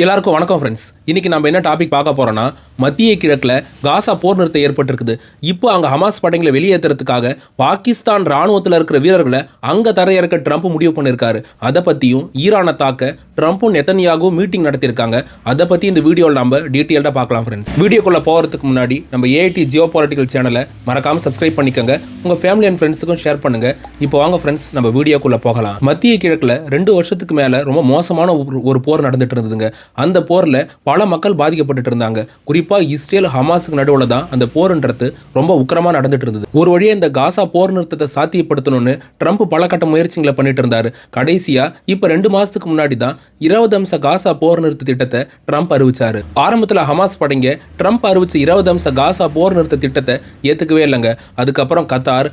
எல்லாருக்கும் வணக்கம் ஃப்ரெண்ட்ஸ் இன்னைக்கு நம்ம என்ன டாபிக் பார்க்க போறோம்னா மத்திய கிழக்கில் காசா போர் நிறுத்தம் ஏற்பட்டிருக்குது. இப்போ அங்கே ஹமாஸ் படைகளை வெளியேற்றுறதுக்காக பாகிஸ்தான் ராணுவத்தில் இருக்கிற வீரர்களை அங்கே தரையிறக்க ட்ரம்ப் முடிவு பண்ணியிருக்காரு அதை பற்றியும் ஈரானை தாக்க ட்ரம்ப்பும் நெத்தனியாகவும் மீட்டிங் நடத்தியிருக்காங்க. அதை பற்றி இந்த வீடியோவில் நம்ம டீட்டெயில்டாக பார்க்கலாம் ஃப்ரெண்ட்ஸ் வீடியோக்குள்ளே போகிறதுக்கு முன்னாடி நம்ம ஏஐடி ஜியோ பொலிட்டிக்கல் சேனலை மறக்காமல் சப்ஸ்கிரைப் பண்ணிக்கோங்க. உங்கள் ஃபேமிலி அண்ட் ஃப்ரெண்ட்ஸுக்கும் ஷேர் பண்ணுங்கள் இப்போ வாங்க ஃப்ரெண்ட்ஸ் நம்ம வீடியோக்குள்ளே போகலாம். மத்திய கிழக்கில் ரெண்டு வருஷத்துக்கு மேலே ரொம்ப மோசமான ஒரு- ஒரு போர் நடந்துட்டு இருந்ததுங்க. அந்த போரில் பல மக்கள் பாதிக்கப்பட்டுட்டு இருந்தாங்க குறிப்பாக இஸ்ரேல் ஹமாஸுக்கு நடுவில் தான் அந்த போர்ன்றது ரொம்ப உக்கிரமாக நடந்துட்டு இருந்தது ஒரு வழியாக இந்த காசா போர் நிறுத்தத்தை சாத்தியப்படுத்தணும்னு ட்ரம்ப் பல கட்ட முயற்சிகளை பண்ணிட்டு இருந்தார் கடைசியாக இப்போ ரெண்டு மாதத்துக்கு முன்னாடி தான் இருபது அம்ச காசா போர் நிறுத்த திட்டத்தை ட்ரம்ப் அறிவிச்சாரு. ஆரம்பத்தில் ஹமாஸ் படைங்க ட்ரம்ப் அறிவிச்ச இருபது அம்ச காசா போர் நிறுத்த திட்டத்தை ஏற்றுக்கவே இல்லைங்க. அதுக்கப்புறம் கத்தார்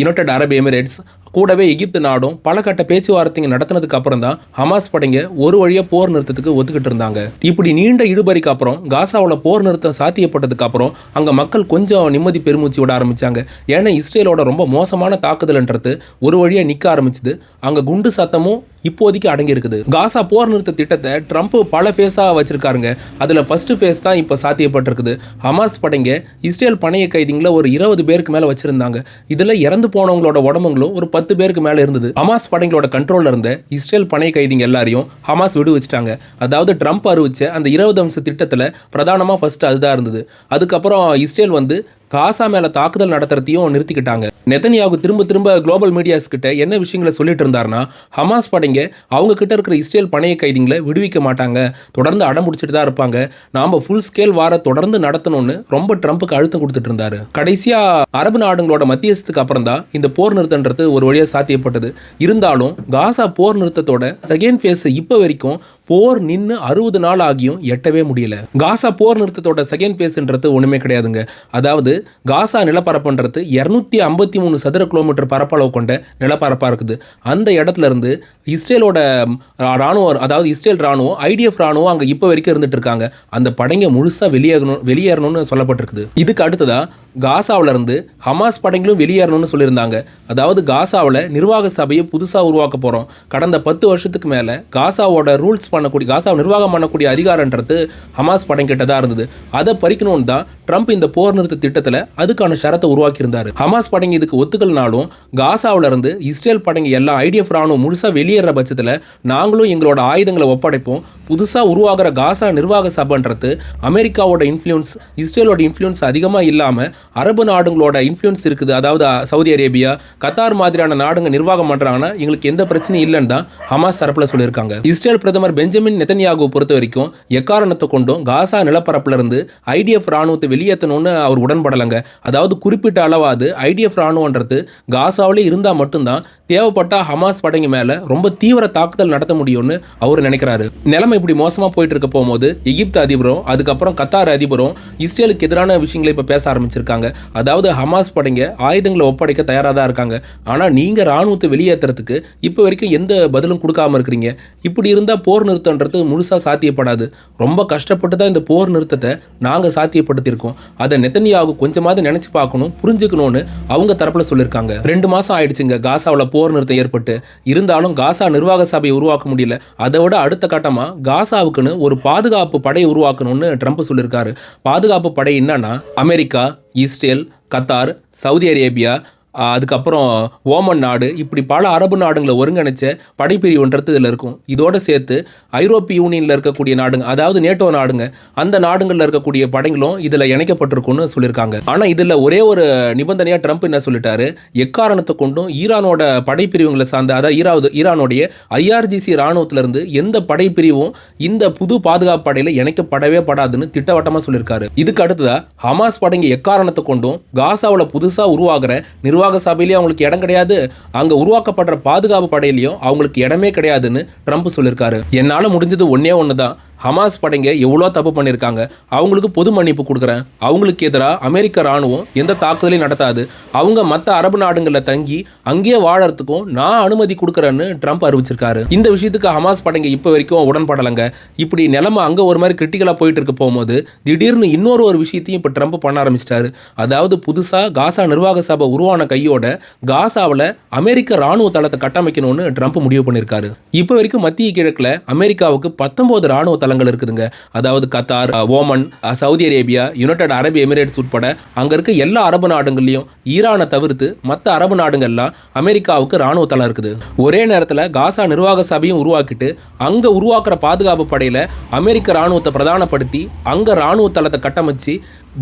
யுனைடெட் அரப் எமிரேட்ஸ் கூடவே எகிப்து நாடும் பல கட்ட பேச்சுவார்த்தைங்க நடத்தினதுக்கு அப்புறம் தான் ஹமாஸ் படைங்க ஒரு வழியா போர் நிறுத்தத்துக்கு ஒத்துக்கிட்டு இருந்தாங்க. இப்படி நீண்ட இடுபறிக்கு அப்புறம் காசாவில் போர் நிறுத்தம் சாத்தியப்பட்டதுக்கு அப்புறம் அங்க மக்கள் கொஞ்சம் நிம்மதி பெருமூச்சு விட ஆரம்பிச்சாங்க. ஏன்னா இஸ்ரேலோட ரொம்ப மோசமான தாக்குதல்ன்றது ஒரு வழியா நிக்க ஆரம்பிச்சது. அங்கே குண்டு சத்தமும் இப்போதைக்கு அடங்கி இருக்குது. காசா போர் நிறுத்த திட்டத்தை ட்ரம்ப் பல ஃபேஸாக வச்சிருக்காருங்க. அதில் ஃபர்ஸ்ட் ஃபேஸ் தான் இப்போ சாத்தியப்பட்டிருக்குது. ஹமாஸ் படைங்க இஸ்ரேல் பணைய கைதிங்களை ஒரு இருபது பேருக்கு மேலே வச்சிருந்தாங்க. இதில் இறந்து போனவங்களோட உடம்புங்களும் ஒரு பத்து பேருக்கு மேலே இருந்தது. ஹமாஸ் படைங்களோட கண்ட்ரோலில் இருந்த இஸ்ரேல் பணைய கைதிங்க எல்லாரையும் ஹமாஸ் விடுவிச்சிட்டாங்க அதாவது ட்ரம்ப் அறிவிச்ச அந்த இருபது அம்ச திட்டத்தில் பிரதானமாக ஃபர்ஸ்ட் அதுதான் இருந்தது. அதுக்கப்புறம் இஸ்ரேல் வந்து காசா மேலே தாக்குதல் நடத்துறதையும் நிறுத்திக்கிட்டாங்க. நெத்தனியாவுக்கு திரும்ப திரும்ப குளோபல் மீடியாஸ் கிட்ட என்ன விஷயங்களை சொல்லிட்டு இருந்தாருன்னா ஹமாஸ் படைங்க அவங்க கிட்ட இருக்கிற இஸ்ரேல் பணைய கைதிங்களை விடுவிக்க மாட்டாங்க. தொடர்ந்து அடம் பிடிச்சிட்டு தான் இருப்பாங்க. நாம ஃபுல் ஸ்கேல் வார தொடர்ந்து நடத்தணும்னு ரொம்ப ட்ரம்ப்புக்கு அழுத்தம் கொடுத்துட்டு இருந்தாரு. கடைசியா அரபு நாடுகளோட மத்தியஸ்துக்கு அப்புறம் தான் இந்த போர் நிறுத்தன்றது ஒரு வழியாக சாத்தியப்பட்டது. இருந்தாலும் காசா போர் நிறுத்தத்தோட செகண்ட் ஃபேஸ் இப்போ வரைக்கும் போர் நின்று அறுபது நாள் ஆகியும் எட்டவே முடியல. காசா போர் நிறுத்தத்தோட செகண்ட் பேஸ்ன்றது ஒன்றுமே கிடையாதுங்க. அதாவது காசா நிலப்பரப்புன்றது இரநூத்தி ஐம்பத்தி மூணு சதுர கிலோமீட்டர் பரப்பளவு கொண்ட நிலப்பரப்பாக இருக்குது. அந்த இடத்துல இருந்து இஸ்ரேலோட ம், ராணுவம் அதாவது இஸ்ரேல் ராணுவம் ஐடிஎஃப் ராணுவம் அங்கே இப்போ வரைக்கும் இருந்துட்டு இருக்காங்க. அந்த படைங்க முழுசாக வெளியேறணும் வெளியேறணும்னு சொல்லப்பட்டிருக்குது. இதுக்கு அடுத்ததா காசாவிலிருந்து ஹமாஸ் படைங்களும் வெளியேறணும்னு சொல்லியிருந்தாங்க. அதாவது காசாவில் நிர்வாக சபையை புதுசாக உருவாக்க போகிறோம் கடந்த பத்து வருஷத்துக்கு மேலே காசாவோட ரூல்ஸ் பண்ணக்கூடிய காசாவை நிர்வாகம் பண்ணக்கூடிய அதிகாரன்றது ஹமாஸ் படைங்கிட்ட இருந்தது. அதை பறிக்கணும்னு தான் ட்ரம்ப் இந்த போர் நிறுத்த திட்டத்தில் அதுக்கான ஷரத்தை உருவாக்கியிருந்தார். ஹமாஸ் படைங்க இதுக்கு ஒத்துக்கலனாலும் காசாவுல இருந்து இஸ்ரேல் படைங்க எல்லாம் ஐடிஎஃப் ராணுவம் முழுசாக வெளியேற பட்சத்தில் நாங்களும் எங்களோட ஆயுதங்களை ஒப்படைப்போம். புதுசாக உருவாகிற காசா நிர்வாக சபைன்றது அமெரிக்காவோட இன்ஃப்ளூயன்ஸ் இஸ்ரேலோட இன்ஃப்ளூயன்ஸ் அதிகமாக இல்லாமல் அரபு நாடுகளோட இன்ஃப்ளூயன்ஸ் இருக்குது. அதாவது சவுதி அரேபியா கத்தார் மாதிரியான நாடுங்க நிர்வாகம் பண்ணுறாங்கன்னா எங்களுக்கு எந்த பிரச்சனையும் இல்லைன்னு தான் ஹமாஸ் தரப்பில் சொல்லியிருக்காங்க. இஸ்ரேல் பிரதமர் பெஞ்சமின் நெத்தன்யாகுவை பொறுத்த வரைக்கும் எக்காரணத்தை கொண்டும் காசா நிலப்பரப்புல இருந்து ஐடிஎஃப் ராணுவத்தை வெளியேற்றணும்னு அவர் உடன்படலைங்க. அதாவது குறிப்பிட்ட அளவாது ஐடிஎஃப் ராணுவன்றது காசாவிலே இருந்தால் மட்டும்தான் தேவைப்பட்டா ஹமாஸ் படைங்க மேலே ரொம்ப தீவிர தாக்குதல் நடத்த முடியும்னு அவர் நினைக்கிறாரு. நிலைமை இப்படி மோசமாக போயிட்டு இருக்க போகும்போது எகிப்து அதிபரும் அதுக்கப்புறம் கத்தார் அதிபரும் இஸ்ரேலுக்கு எதிரான விஷயங்களை இப்போ பேச ஆரம்பிச்சிருக்காங்க. அதாவது ஹமாஸ் படைங்க ஆயுதங்களை ஒப்படைக்க தயாராக தான் இருக்காங்க. ஆனால் நீங்கள் ராணுவத்தை வெளியேற்றுறதுக்கு இப்போ வரைக்கும் எந்த பதிலும் கொடுக்காம இருக்கிறீங்க. இப்படி இருந்தால் போர் நிறுத்தன்றது முழுசாக சாத்தியப்படாது. ரொம்ப கஷ்டப்பட்டு தான் இந்த போர் நிறுத்தத்தை நாங்கள் சாத்தியப்படுத்தியிருக்கோம். அதை நெத்தனியாவுக்கு கொஞ்சமாவது நினச்சி பார்க்கணும் புரிஞ்சுக்கணும்னு அவங்க தரப்பில் சொல்லியிருக்காங்க. ரெண்டு மாதம் ஆயிடுச்சுங்க. காசாவில் போர் நிறுத்தம் ஏற்பட்டு இருந்தாலும் காசா நிர்வாக சபையை உருவாக்க முடியல. அதை விட அடுத்த கட்டமாக காசாவுக்குன்னு ஒரு பாதுகாப்பு படையை உருவாக்கணும்னு ட்ரம்ப் சொல்லியிருக்காரு. பாதுகாப்பு படை என்னன்னா America Israel Qatar Saudi Arabia அதுக்கப்புறம் ஓமன் நாடு இப்படி பல அரபு நாடுங்களை ஒருங்கிணைச்ச படைப்பிரிவுன்றது இதில் இருக்கும். இதோட சேர்த்து ஐரோப்பிய யூனியனில் இருக்கக்கூடிய நாடுங்க அதாவது நேட்டோ நாடுங்க அந்த நாடுங்களில் இருக்கக்கூடிய படைகளும் இதில் இணைக்கப்பட்டிருக்கும்னு சொல்லியிருக்காங்க. ஆனால் இதில் ஒரே ஒரு நிபந்தனையாக ட்ரம்ப் என்ன சொல்லிட்டாரு? எக்காரணத்தை கொண்டும் ஈரானோட படைப்பிரிவுங்களை சார்ந்த அதாவது ஈராவது ஈரானுடைய ஐஆர்ஜிசி இராணுவத்திலிருந்து எந்த படைப்பிரிவும் இந்த புது பாதுகாப்பு படையில் இணைக்கப்படவே படாதுன்னு திட்டவட்டமாக சொல்லியிருக்காரு. இதுக்கு அடுத்ததாக ஹமாஸ் படைங்க எக்காரணத்தை கொண்டும் காசாவில் புதுசாக உருவாகிற நிர்வாக சபையிலேயே அவங்களுக்கு இடம் கிடையாது. அங்கே உருவாக்கப்படுற பாதுகாப்பு படையிலையும் அவங்களுக்கு இடமே கிடையாதுன்னு ட்ரம்ப் சொல்லியிருக்காரு. என்னால் முடிஞ்சது ஒன்றே ஒன்று தான் ஹமாஸ் படைங்க எவ்வளோ தப்பு பண்ணியிருக்காங்க? அவங்களுக்கு பொது மன்னிப்பு கொடுக்குறேன். அவங்களுக்கு எதிராக அமெரிக்க ராணுவம் எந்த தாக்குதலையும் நடத்தாது. அவங்க மற்ற அரபு நாடுகளில் தங்கி அங்கேயே வாழறதுக்கும் நான் அனுமதி கொடுக்குறேன்னு ட்ரம்ப் அறிவிச்சிருக்காரு. இந்த விஷயத்துக்கு ஹமாஸ் படைங்க இப்போ வரைக்கும் உடன்படலைங்க. இப்படி நிலமை அங்கே ஒரு மாதிரி கிரிட்டிக்கலாக போயிட்டு இருக்க போகும்போது திடீர்னு இன்னொரு ஒரு விஷயத்தையும் இப்போ ட்ரம்ப் பண்ண ஆரம்பிச்சிட்டாரு. அதாவது புதுசாக காசா நிர்வாக சபை உருவான கையோட காசாவில் அமெரிக்க ராணுவ தளத்தை கட்டமைக்கணும்னு ட்ரம்ப் முடிவு பண்ணியிருக்காரு. இப்போ வரைக்கும் மத்திய கிழக்கில் அமெரிக்காவுக்கு பத்தொன்பது ராணுவ தலங்கள் இருக்குதுங்க. அதாவது Qatar Oman Saudi Arabia United Arab Emirates உட்பட அங்க இருக்க எல்லா அரபு நாடுகள்லையும் ஈரானை தவிர்த்து மற்ற அரபு நாடுகள்லாம் அமெரிக்காவுக்கு ராணுவ தளம் இருக்குது. ஒரே நேரத்தில் காசா நிர்வாக சபையும் உருவாக்கிட்டு அங்க உருவாக்குற பாதுகாப்பு படையில அமெரிக்க ராணுவத்தை பிரதானப்படுத்தி அங்க ராணுவ தளத்தை கட்டமைச்சு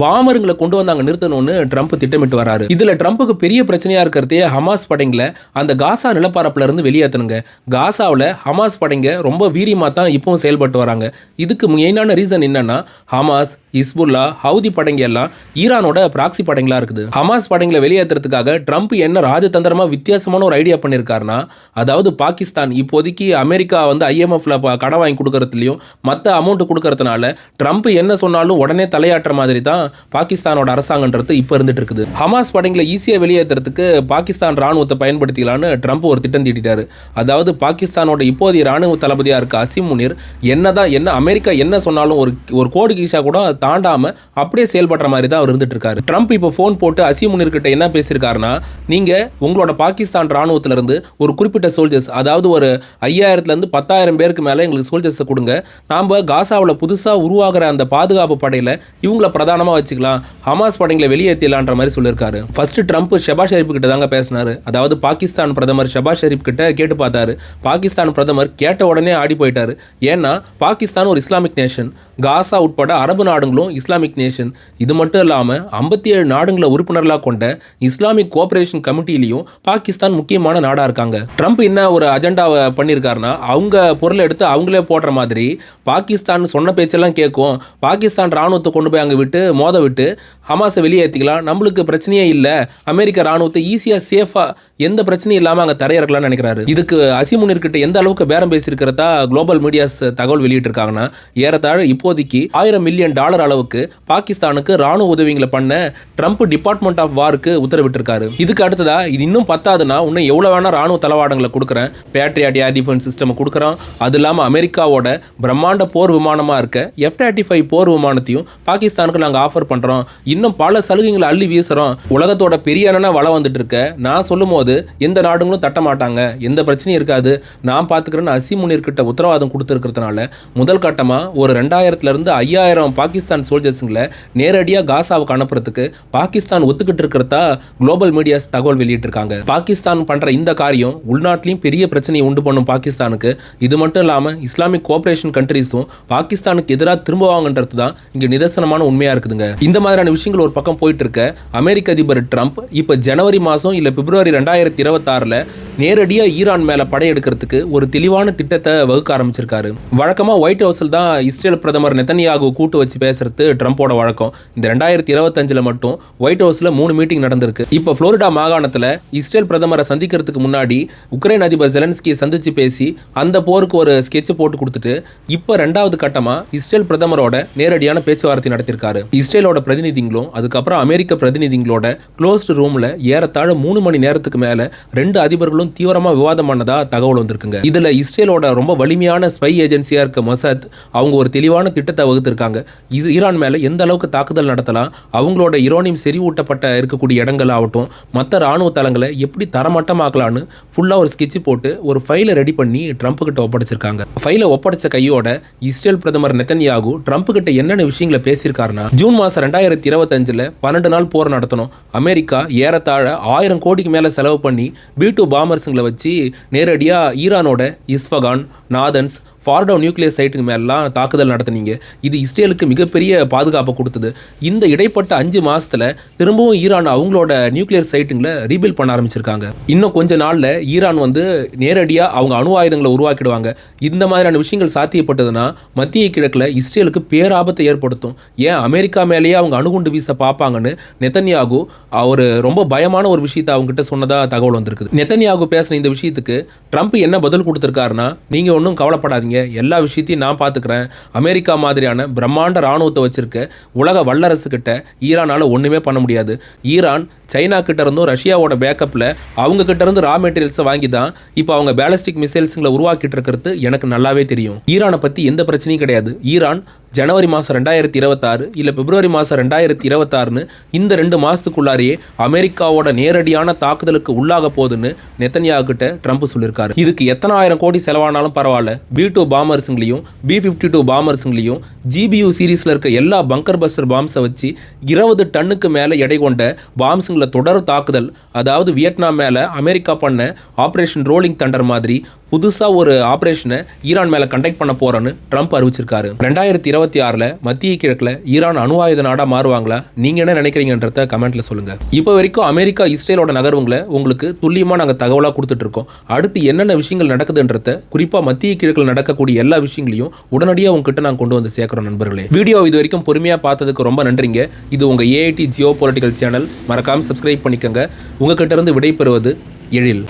பாமருங்களை கொண்டு வந்து அங்கே நிறுத்தணும்னு ட்ரம்ப் திட்டமிட்டு வராரு. இதில் ட்ரம்ப்புக்கு பெரிய பிரச்சனையாக இருக்கிறதே ஹமாஸ் படைங்களை அந்த காசா நிலப்பரப்புல இருந்து வெளியேற்றணுங்க காசாவில் ஹமாஸ் படைங்க ரொம்ப வீரியமாக தான் இப்பவும் செயல்பட்டு வராங்க. இதுக்கு மெயினான ரீசன் என்னன்னா ஹமாஸ் இஸ்புல்லா ஹவுதி படைங்க எல்லாம் ஈரானோட பிராக்சி படைங்களா இருக்குது. ஹமாஸ் படைங்களை வெளியேற்றுறதுக்காக ட்ரம்ப் என்ன ராஜதந்திரமா வித்தியாசமான ஒரு ஐடியா பண்ணியிருக்காருன்னா அதாவது பாகிஸ்தான் இப்போதைக்கு அமெரிக்கா வந்து ஐஎம்எஃப்ல கடன் வாங்கி கொடுக்கறதுலையும் மற்ற அமௌண்ட் கொடுக்கறதுனால ட்ரம்ப் என்ன சொன்னாலும் உடனே தலையாட்டுற மாதிரி தான் பாகிஸ்தானோட அரசாங்கன்றது இப்போ இருந்துட்டு இருக்குது ஹமாஸ் படைங்களை ஈஸியாக வெளியேற்றுறதுக்கு பாகிஸ்தான் ராணுவத்தை பயன்படுத்திக்கலான்னு ட்ரம்ப் ஒரு திட்டம் தீட்டிட்டாரு. அதாவது பாகிஸ்தானோட இப்போதைய ராணுவ தளபதியாக இருக்க அசிம் முனிர் என்னதான் என்ன அமெரிக்கா என்ன சொன்னாலும் ஒரு ஒரு கோடு கீஷா கூட தாண்டாமல் அப்படியே செயல்படுற மாதிரி தான் அவர் இருந்துட்டு இருக்காரு. ட்ரம்ப் இப்போ ஃபோன் போட்டு அசிம் முனிர்கிட்ட என்ன பேசியிருக்காருன்னா நீங்கள் உங்களோட பாகிஸ்தான் ராணுவத்துலேருந்து ஒரு குறிப்பிட்ட சோல்ஜர்ஸ் அதாவது ஒரு ஐயாயிரத்துலேருந்து பத்தாயிரம் பேருக்கு மேலே எங்களுக்கு சோல்ஜர்ஸை கொடுங்க. நாம் காசாவில் புதுசாக உருவாகிற அந்த பாதுகாப்பு படையில் இவங்கள பிரதானமாக வச்சுக்கலாம். ஹமாஸ் படைங்களை வெளியேற்றிடலான்ற மாதிரி சொல்லியிருக்காரு. ஃபர்ஸ்ட் ட்ரம்ப் ஷெபா ஷெரீப் கிட்ட தாங்க பேசினார். அதாவது பாகிஸ்தான் பிரதமர் ஷெபா ஷெரீப் கிட்ட கேட்டு பார்த்தாரு. பாகிஸ்தான் பிரதமர் கேட்ட உடனே ஆடி போயிட்டார். ஏன்னா பாகிஸ்தான் ஒரு இஸ்லாமிக் நேஷன் காசா உட்பட அரபு நாடுகளும் இஸ்லாமிக் நேஷன். இது மட்டும் இல்லாமல் ஐம்பத்தி ஏழு நாடுகளை உறுப்பினர்களாக கொண்ட இஸ்லாமிக் கோஆபரேஷன் கமிட்டிலையும் பாகிஸ்தான் முக்கியமான நாடாக இருக்காங்க. ட்ரம்ப் என்ன ஒரு அஜெண்டாவை பண்ணியிருக்காருன்னா அவங்க பொருளை எடுத்து அவங்களே போடுற மாதிரி பாகிஸ்தான் சொன்ன பேச்செல்லாம் கேட்கும். பாகிஸ்தான் ராணுவத்தை கொண்டு போய் அங்கே விட்டு மோத விட்டு ஹமாஸை வெளியேற்றிக்கலாம் நம்மளுக்கு பிரச்சனையே இல்லை. அமெரிக்க ராணுவத்தை ஈஸியாக சேஃபாக எந்த பிரச்சனையும் இல்லாமல் அங்கே தரையிறக்கலாம்னு நினைக்கிறாரு. இதுக்கு அசிமுனிர்கிட்ட எந்த அளவுக்கு பேரம் பேசியிருக்கிறதா குளோபல் மீடியாஸ் தகவல் வெளியிட்டிருக்காங்கன்னா ஏறத்தாழ இப்போதைக்கு ஆயிரம் மில்லியன் டாலர் அளவுக்கு பாகிஸ்தானுக்கு ராணுவ உதவிகளை பண்ண ட்ரம்ப் டிபார்ட்மெண்ட் ஆஃப் வாருக்கு உத்தரவிட்டிருக்காரு. இதுக்கு அடுத்ததா இது இன்னும் பத்தாதுன்னா இன்னும் எவ்வளோ வேணா ராணுவ தளவாடங்களை கொடுக்குறேன். பேட்ரியாட் ஏர் டிஃபென்ஸ் சிஸ்டம் கொடுக்குறோம் அது இல்லாமல் அமெரிக்காவோட பிரம்மாண்ட போர் விமானமாக இருக்க எஃப் தேர்ட்டி ஃபைவ் போர் விமானத்தையும் பாகிஸ்தானுக்கு நாங்கள் ஆஃபர் பண்ணுறோம் இன்னும் பல சலுகைகளை அள்ளி வீசுகிறோம் உலகத்தோட பெரிய அண்ணனா வளம் வந்துட்டு இருக்க. நான் சொல்லும் போது எந்த நாடுகளும் தட்ட மாட்டாங்க. எந்த பிரச்சனையும் இருக்காது. நான் பார்த்துக்கிறேன்னு அசிமுனிர்கிட்ட உத்தரவாதம் கொடுத்துருக்கிறதுனால முதல் கட்டமாக ஒரு ரெண்டாயிரத்துல இருந்து ஐயாயிரம் பாகிஸ்தான் சோல்ஜர்ஸுங்களை நேரடியாக காசாவுக்கு அனுப்புறதுக்கு பாகிஸ்தான் ஒத்துக்கிட்டு இருக்கிறதா குளோபல் மீடியாஸ் தகவல் வெளியிட்டிருக்காங்க. பாகிஸ்தான் பண்ற இந்த காரியம் உள்நாட்டிலையும் பெரிய பிரச்சனையை உண்டு பண்ணும் பாகிஸ்தானுக்கு. இது மட்டும் இல்லாமல் இஸ்லாமிக் கோஆபரேஷன் கண்ட்ரீஸும் பாகிஸ்தானுக்கு எதிராக திரும்புவாங்கன்றது தான் இங்கே நிதர்சனமான உண்மையாக இருக்குதுங்க. இந்த மாதிரியான விஷயங்கள் ஒரு பக்கம் போயிட்டு இருக்க அமெரிக்க அதிபர் ட்ரம்ப் இப்போ ஜனவரி மாதம் இல்லை பிப்ரவரி ரெண்டாயிரத்தி இருபத்தாறில் நேரடியாக ஈரான் மேலே படையெடுக்கிறதுக்கு ஒரு தெளிவான திட்டத்தை வகுக்க ஆரம்பிச்சிருக்காரு. வழக்கமாக ஒயிட் ஹவுஸில் தான் இஸ்ரேல் பிரதமர் நெத்தனியாகு கூட்டு வச்சு பேசுறது ட்ரம்ப்போட வழக்கம். இந்த ரெண்டாயிரத்தி இருபத்தஞ்சில் மட்டும் ஒயிட் ஹவுஸில் மூணு மீட்டிங் நடந்திருக்கு. இப்போ ஃப்ளோரிடா மாகாணத்தில் இஸ்ரேல் பிரதமரை சந்திக்கிறதுக்கு முன்னாடி உக்ரைன் அதிபர் ஜெலன்ஸ்கியை சந்திச்சு பேசி அந்த போருக்கு ஒரு ஸ்கெட்ச் போட்டு கொடுத்துட்டு இப்போ ரெண்டாவது கட்டமாக இஸ்ரேல் பிரதமரோட நேரடியான பேச்சுவார்த்தை நடத்தியிருக்காரு இஸ்ரேலோட பிரதிநிதிகளும் அதுக்கப்புறம் அமெரிக்க பிரதிநிதிங்களோட க்ளோஸ்டு ரூமில் ஏறத்தாழ மூணு மணி நேரத்துக்கு மேலே ரெண்டு அதிபர்களும் தீவிரமாக விவாதம் பண்ணதா தகவல் வந்திருக்குங்க. இதில் இஸ்ரேலோட ரொம்ப வலிமையான ஸ்பை ஏஜென்சியாக இருக்க மொசாத் அவங்க ஒரு தெளிவான திட்டத்தை வகுத்திருக்காங்க. இது ஈரான் மேலே எந்த அளவுக்கு தாக்குதல் நடத்தலாம் அவங்களோட யுரோனியம் செறிவூட்டப்பட்ட இருக்கக்கூடிய இடங்கள் ஆகட்டும் மற்ற ராணுவ தளங்களை எப்படி தரமட்டமாக்கலான்னு ஃபுல்லாக ஒரு ஸ்கெட்ச் போட்டு ஒரு ஃபைலை ரெடி பண்ணி ட்ரம்ப் கிட்ட ஒப்படைச்சிருக்காங்க. ஃபைலை ஒப்படைச்ச கையோட இஸ்ரேல் பிரதமர் நெத்தன்யாகு ட்ரம்ப் கிட்ட என்னென்ன விஷயங்களை பேசியிருக்காருன்னா ஜூன் மாதம் ரெண்டாயிரத்தி இருபத்தஞ்சில் பன்னெண்டு நாள் போர் நடத்தணும். அமெரிக்கா ஏறத்தாழ ஆயிரம் கோடிக்கு மேலே செலவு பண்ணி பி டூ பாமர்ஸுங்களை வச்சு நேரடியாக ஈரானோட இஸ்ஃபகான் நாதன்ஸ் ஃபார்டோ நியூக்ளியர் சைட்டுக்கு மேலாம் தாக்குதல் நடத்துனீங்க. இது இஸ்ரேலுக்கு மிகப்பெரிய பாதுகாப்பை கொடுத்தது. இந்த இடைப்பட்ட அஞ்சு மாதத்தில் திரும்பவும் ஈரான் அவங்களோட நியூக்ளியர் சைட்டுங்களை ரீபில் பண்ண ஆரம்பிச்சிருக்காங்க. இன்னும் கொஞ்ச நாளில் ஈரான் வந்து நேரடியாக அவங்க அணு ஆயுதங்களை உருவாக்கிடுவாங்க. இந்த மாதிரியான விஷயங்கள் சாத்தியப்பட்டதுன்னா மத்திய கிழக்கில் இஸ்ரேலுக்கு பேராபத்தை ஏற்படுத்தும். ஏன் அமெரிக்கா மேலேயே அவங்க அணுகுண்டு வீச பார்ப்பாங்கன்னு நெத்தன்யாகு அவர் ரொம்ப பயமான ஒரு விஷயத்தை அவங்ககிட்ட சொன்னதாக தகவல் வந்திருக்குது. நெத்தன்யாகு பேசின இந்த விஷயத்துக்கு ட்ரம்ப் என்ன பதில் கொடுத்துருக்காருன்னா நீங்கள் ஒன்றும் கவலைப்படாதீங்க. எல்லா விஷயத்தையும் நான் பார்த்துக்கிறேன் அமெரிக்கா மாதிரியான பிரம்மாண்ட ராணுவத்தை வச்சுருக்க உலக வல்லரசு கிட்ட ஈரானால ஒண்ணுமே பண்ண முடியாது. ஈரான் சைனா கிட்ட இருந்தும் ரஷ்யாவோட பேக்கப்ல அவங்க கிட்ட இருந்து ரா மெட்டீரியல்ஸை வாங்கி தான் இப்போ அவங்க பேலஸ்டிக் மிசைல்ஸுங்களை உருவாக்கிட்டு இருக்கிறது எனக்கு நல்லாவே தெரியும். ஈரானை பற்றி எந்த பிரச்சனையும் கிடையாது. ஈரான் ஜனவரி மாதம் ரெண்டாயிரத்தி இருபத்தாறு இல்லை பிப்ரவரி மாதம் ரெண்டாயிரத்தி இருபத்தாறுன்னு இந்த ரெண்டு மாதத்துக்குள்ளாரையே அமெரிக்காவோட நேரடியான தாக்குதலுக்கு உள்ளாக போகுதுன்னு நெத்தன்யா கிட்ட ட்ரம்ப் சொல்லியிருக்காரு இதுக்கு எத்தனை ஆயிரம் கோடி செலவானாலும் பரவாயில்ல. பி டூ பாமர்ஸுங்களையும் பி ஃபிஃப்டி டூ பாமர்ஸுங்களையும் ஜிபியூ சீரீஸில் இருக்க எல்லா பங்கர் பஸ்டர் பாம்ஸை வச்சு இருபது டன்னுக்கு மேலே எடை கொண்ட பாம்ஸுங்களை தொடர் தாக்குதல் அதாவது வியட்நாம் மேலே அமெரிக்கா பண்ண ஆப்ரேஷன் ரோலிங் தண்டர் மாதிரி புதுசாக ஒரு ஆப்ரேஷனை ஈரான் மேலே கண்டக்ட் பண்ண போகிறோன்னு ட்ரம்ப் அறிவிச்சிருக்காரு. ரெண்டாயிரத்தி இருபத்தி ஆறில் மத்திய கிழக்கில் ஈரான் அணு ஆயுத நாடாக மாறுவாங்களா? நீங்கள் என்ன நினைக்கிறீங்கன்றத கமெண்ட்டில் சொல்லுங்கள் இப்போ வரைக்கும் அமெரிக்கா இஸ்ரேலோட நகர்வுங்களை உங்களுக்கு துல்லியமாக நாங்கள் தகவலாக கொடுத்துட்ருக்கோம். அடுத்து என்னென்ன விஷயங்கள் நடக்குதுன்றத குறிப்பாக மத்திய கிழக்கில் நடக்கக்கூடிய எல்லா விஷயங்களையும் உடனடியாக உங்ககிட்ட நாங்கள் கொண்டு வந்து சேர்க்குறோம் நண்பர்களே. வீடியோ இது வரைக்கும் பொறுமையாக பார்த்ததுக்கு ரொம்ப நன்றிங்க. இது உங்கள் ஏஐடி ஜியோ பொலிட்டிக்கல் சேனல் மறக்காமல் சப்ஸ்கிரைப் பண்ணிக்கோங்க. உங்ககிட்ட இருந்து விடைபெறுவது எழில்.